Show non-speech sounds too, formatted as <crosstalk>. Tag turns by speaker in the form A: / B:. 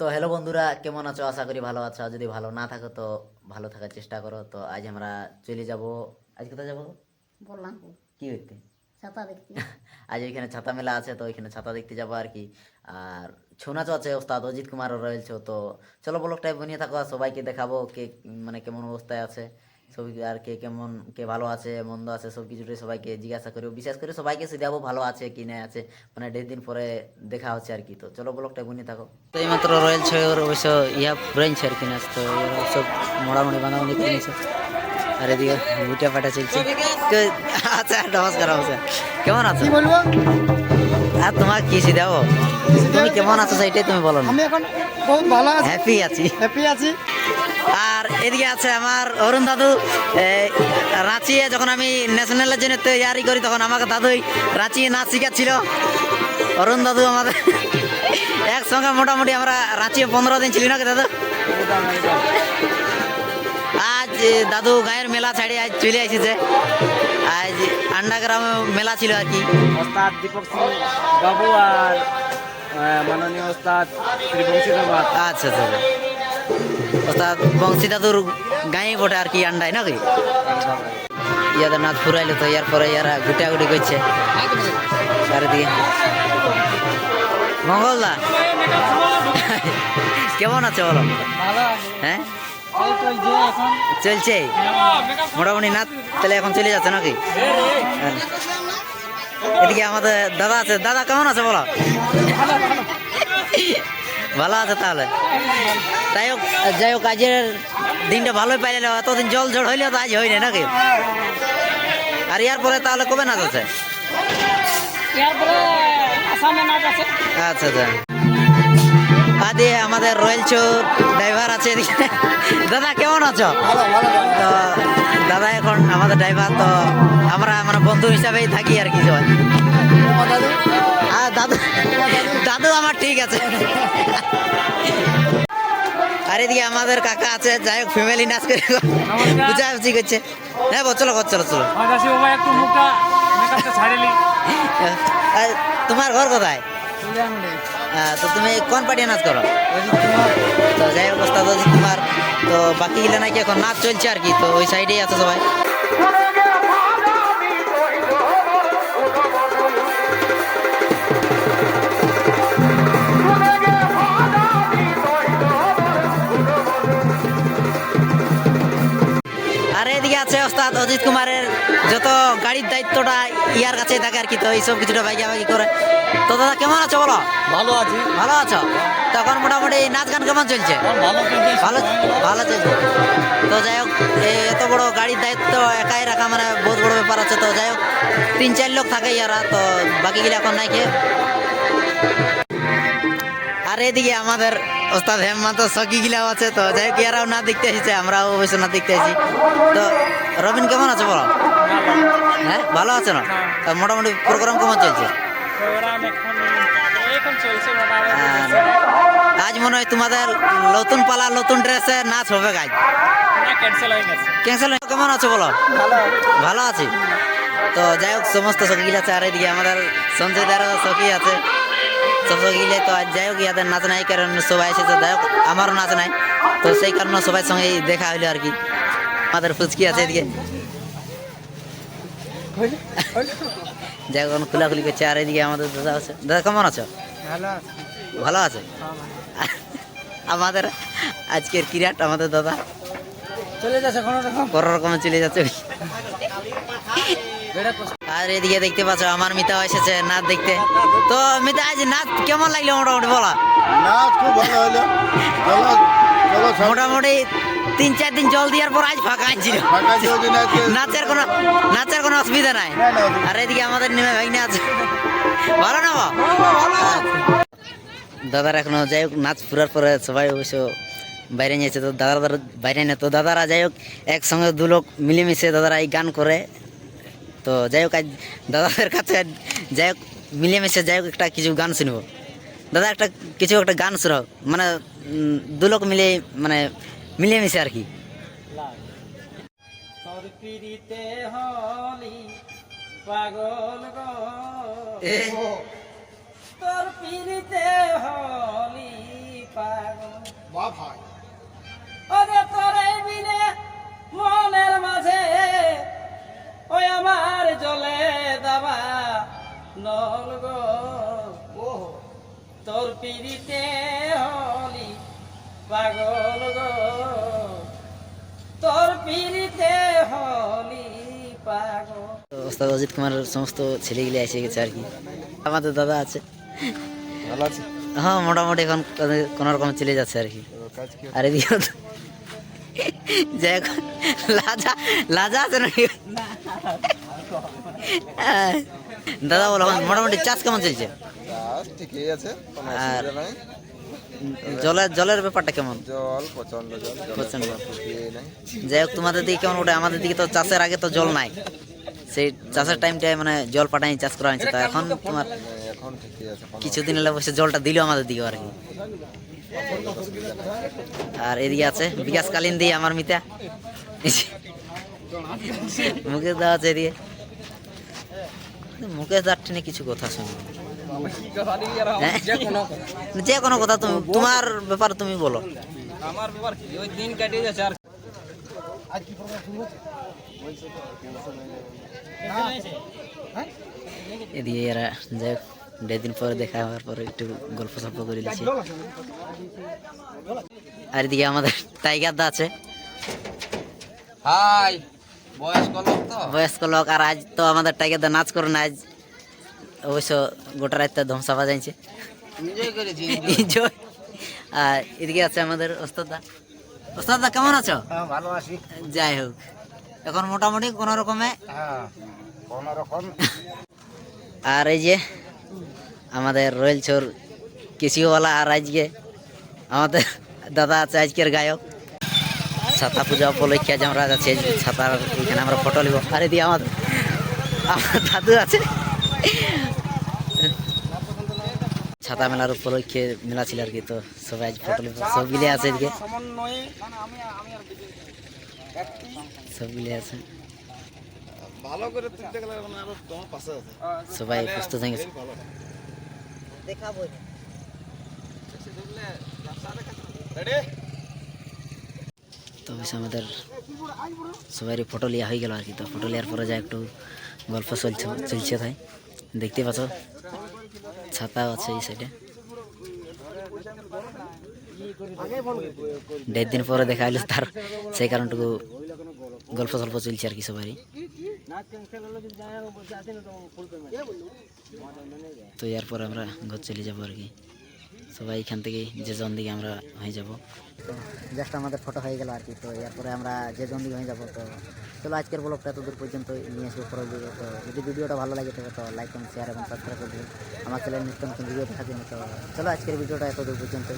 A: তো হ্যালো বন্ধুরা কেমন আছো? আশা করি ভালো আছো। যদি ভালো না থাকো তো ভালো থাকার চেষ্টা করো। তো আজ আমরা চলে যাব। আজ কোথায় যাব?
B: বললাম
A: কি হইতে
B: ছাতা দেখতে। <laughs>
A: আজ ওইখানে ছাতা মেলা আছে তো ওইখানে ছাতা দেখতে যাব আর কি। আর ছৌ নাচও আছে ওস্তাদ অজিত কুমারও রয়েছে তো চলো ব্লগটাই বানিয়ে থাকো সবাইকে দেখাবো কে মানে কেমন অবস্থায় আছে। আর কে কেমন কে ভালো আছে মন্দ আছে সব কিছুটাই সবাইকে জিজ্ঞাসা করব বিশেষ করে সবাইকে শিখাবো ভালো আছে কি না আছে মানে দেড় দিন পরে দেখা হচ্ছে আর কি। তো চলো ব্লগটা বানিয়ে থাকো। তো এইমাত্র রয়েল ছয়ের অবশ্য ইয়া রয়েছে আর কি নাচ তো সব মোড়ামুড়ি বাঁধামুড়ি কিনেছে আর এদিকে গুটিয়া পাটা চলছে। আচ্ছা নমস্কার নমস্কার। কেমন আছো?
B: কি বলব?
A: আর তোমার কি দেবো? তুমি কেমন আছো সেইটাই তুমি বলো
B: আমি এখন বহুত ভালো আছি।
A: হ্যাপি আছি।
B: হ্যাপি আছি।
A: আর এদিকে আছে আমার অরুণ দাদু। রাঁচিয়ে যখন আমি ন্যাশনালের জন্য তৈরি করি তখন আমাকে দাদুই রাঁচিয়ে নাচ শিখাচ্ছিল। অরুণ দাদু আমাদের <laughs> একসঙ্গে মোটামুটি আমরা রাঁচিয়ে পনেরো দিন ছিলি নাকি দাদু? আজ দাদু গায়ের মেলা ছাড়ি আজ চলে এসেছে। আজ আন্ডাগ্রামে মেলা ছিল আর কি।
C: দীপক সিং বাবু আর মাননীয় ওস্তাদ
A: আচ্ছা আচ্ছা আচ্ছা। ওস্তাদ বংশী দাদুর গাঁয়ে বটে আর কি আন্ডায়, নাকি? ইয়াদের নাচ ফুরাইলো তো ইয়ার পরে ইয়ারা গুটাগুটি করছে। মঙ্গলদা? কেমন আছে বলো? হ্যাঁ? চলছে? মোটামুটি নাচ তাহলে এখন চলে যাচ্ছে নাকি? হ্যাঁ। এদিকে আমাদের দাদা আছে। দাদা কেমন আছে বলো? ভালো আছে তাহলে। তাই হোক যাই হোক আজের দিনটা ভালোই পাইলে এতদিন জল ঝড় হইলে তো আজ হয়নি নাকি? আর ইয়ার পরে তাহলে কবে নাচ আছে? আচ্ছা আচ্ছা। আদি আমাদের রয়্যাল চো ড্রাইভার আছে এদিকে। দাদা কেমন আছো? তো দাদা এখন আমাদের ড্রাইভার তো আমরা বন্ধু হিসাবেই থাকি আর কি সবাই আর দাদু? দাদু আমার ঠিক আছে। আর এদিকে আমাদের কাকা আছে যাই হোক ফ্যামিলি নাচ করে বুঝাবুঝি করছে। হ্যাঁ চলো চলো চলো। তোমার ঘর কোথায়? তো তুমি কোন পার্টি নাচ করো? তো যাই হোক অজিত কুমার। তো বাকি গিলা নাকি এখন নাচ চলছে আর কি তো ওই সাইডেই আছে সবাই। আর এদিকে আছে ওস্তাদ অজিত কুমারের যত গাড়ির দায়িত্বটা ইয়ার কাছে থাকে আর কি তো এইসব কিছুটা ভাগি করে। তো দাদা কেমন আছো বলো?
C: ভালো আছি।
A: ভালো আছো? তখন মোটামুটি নাচ গান কেমন চলছে?
C: ভালো
A: ভালো চলছে। তো যাই হোক এত বড় গাড়ির দায়িত্ব একাই রাখা মানে বহুত বড় ব্যাপার আছে। তো যাই হোক তিন চার লোক থাকে ইয়ারা তো বাকি গিলা এখন নাই খেয়ে। আর এদিকে আমাদের ওস্তাদ হেমন্ত সকি গিলাও আছে তো যাই হোক ইয়ারাও না দেখতে এসেছে আমরাও অবশ্য না দেখতে এসেছি। তো রবিন কেমন আছে বলো? হ্যাঁ ভালো আছে না? তো মোটামুটি প্রোগ্রাম কেমন চলছে? আর আজ মনে হয় তোমাদের নতুন পালা নতুন ড্রেসে নাচ হবে
C: না ক্যান্সেল হয়ে
A: কেমন আছো বলো?
C: ভালো
A: আছি। তো যাই হোক সমস্ত সকিল আছে আর এদিকে আমাদের সঞ্জয় দারও সখী আছে। সব সকিলে তো আজ যাই হোক ইয়াদের নাচ নাই কারণ সবাই এসেছে যাই হোক আমারও নাচ নাই। তো সেই কারণে সবাই সঙ্গে দেখা হইল আর কি। আমাদের ফুচকি আছে এদিকে। যাই হোক খোলাখুলি করছে আর এদিকে আমাদের দাদা আছে। দাদা কেমন আছো?
C: ভালো
A: ভালো আছে? আমাদের আজকের কিরাট আমাদের দাদা।
C: চলে যাচ্ছে কোনো রকম।
A: কোনো রকমে চলে যাচ্ছে। আর এদিকে দেখতে পাচ্ছ আমার মিতা এসেছে নাচ দেখতে। তো মিতা আজ নাচ কেমন লাগল মোটামুটি বলা?
D: নাচ খুব ভালো হলো।
A: মোটামুটি তিন চার দিন জল দেওয়ার পর আজ ফাঁকা
D: নাচে
A: নাচের কোনো নাচের কোনো অসুবিধা নাই। আর এদিকে আমাদের নেমে ভাইনা আছে। ভালো না? দাদার এখনও যাই হোক নাচ ফুরার পরে সবাই অবশ্য বাইরে নিয়েছে তো দাদারা দাদা বাইরে নেই তো দাদারা যাই হোক একসঙ্গে দু লোক মিলেমিশে দাদারা এই গান করে। তো যাই হোক আজ দাদাদের কাছে যাই হোক মিলেমিশে যাই হোক একটা কিছু গান শুনব। দাদা একটা কিছু একটা গান শোনাও মানে দু লোক মিলে মানে মিলেমিশে আর কি।
C: তোর পিড়িতে হলি পাগল গো।
A: এ,
C: তোর পিড়িতে হলি পাগল। ওরে তোরে বিনে মনের মাঝে ওই আমার জলে দাবা নল গো। তোর পিড়িতে হলি পাগল গো। তোর পিড়িতে হলি পাগল।
A: ওস্তাদ অজিত কুমারের সমস্ত ছেলেগুলি এসে গেছে আর কি। আমাদের দাদা আছে।
D: ভালো আছে?
A: হ্যাঁ মোটামুটি এখন কোনো রকম চলে যাচ্ছে আর কি। আর এদিকে যে এখন লাজা লাজা আছে নাকি? হ্যাঁ। দাদা বলো মোটামুটি চাষ কেমন চলছে?
D: ঠিকই আছে
A: আর- জলের জলের ব্যাপারটা কেমন?
D: জল
A: প্রচণ্ড যাই হোক তোমাদের দিকে কেমন ওঠে? আমাদের দিকে তো চাষের আগে তো জল নাই। সেই চাষের টাইমটায় মানে জল পাঠাই চাষ করা হয়েছে। তো এখন তোমার
D: না, এখন ঠিকই আছে কোনো
A: কিছুদিন এলে বসে জলটা দিল আমাদের দিকে আর। কি আর এদিকে আছে বিকাশ কালীন দিয়ে আমার মিতা। মুকেশ আছে এদিকে মুকেশ দার টেনে কিছু কথা শুনি। হ্যাঁ? যে কোনো কথা তুমি তোমার ব্যাপার তুমি বলো।
C: আমার ব্যাপার কি? ওই দিন কাটিয়ে যাচ্ছে আর
A: এদিকে এরা যাই দেড় দিন পরে দেখা হওয়ার পরে একটু গল্প সল্প করে দিচ্ছি আর এদিকে আমাদের টাইগার দা আছে।
C: হাই বয়স্ক লোক
A: আর আজ তো আমাদের টাইগার দা নাচ করে না আজ অবশ্য গোটা রাত ধ্বংসা বাজাইছে
C: এনজয়
A: আর এদিকে আছে আমাদের ওস্তাদ। ওস্তাদ কেমন আছো?
D: হ্যাঁ ভালো আছি।
A: যাই হোক এখন মোটামুটি কোনো রকমে?
D: হ্যাঁ কোনো রকম।
A: আর এই যে আমাদের রয়েল ছোর কেসিওয়ালা আর আজকে আমাদের দাদা আছে আজকের গায়ক। ছাতা পূজা উপলক্ষে আজ আমরা যাচ্ছি ছাতার এখানে আমরা ফটো নিব। আর দিয়ে আমাদের আমার দাদু আছে। ছাতা মেলার উপলক্ষে মেলা ছিল আর কি তো সবাই আজ ফটো নিব। সব মিলে আছে এদিকে। সব মিলে আছে।
D: ভালো করে তুলতে গেলে মানে আরও তোমার পাশে আছে।
A: সবাই প্রস্তুত হয়ে গেছে। তো বেশ আমাদের সবারই ফটো লিয়া হয়ে গেল আর কি তো ফটো লিয়ার পরে যা একটু গল্প চলছে চলছে তাই। দেখতে পাচ্ছ, ছাতাও আছে এই সাইডে দেড় দিন পরে দেখা হলো তার, সেই কারণটুকু গল্প সল্প চলছে আর কি সবারই। তো এরপর আমরা ঘর চলে যাব আর কি সবাই এখান থেকে যে জন দিকে আমরা হয়ে যাব। তো জাস্ট আমাদের ফটো হয়ে গেল আর কি তো এরপরে আমরা যে জন দিকে হয়ে যাব, তো চলো আজকের ব্লগটা এতদূর পর্যন্ত নিয়ে আসব পরের ভিডিও তো যদি ভিডিওটা ভালো লাগে থাকে, তো লাইক এবং শেয়ার এবং সাবস্ক্রাইব করে দিন আমার চ্যানেল নিত্য নতুন ভিডিও দেখার জন্য, তো চলো আজকের ভিডিওটা এতদূর পর্যন্ত।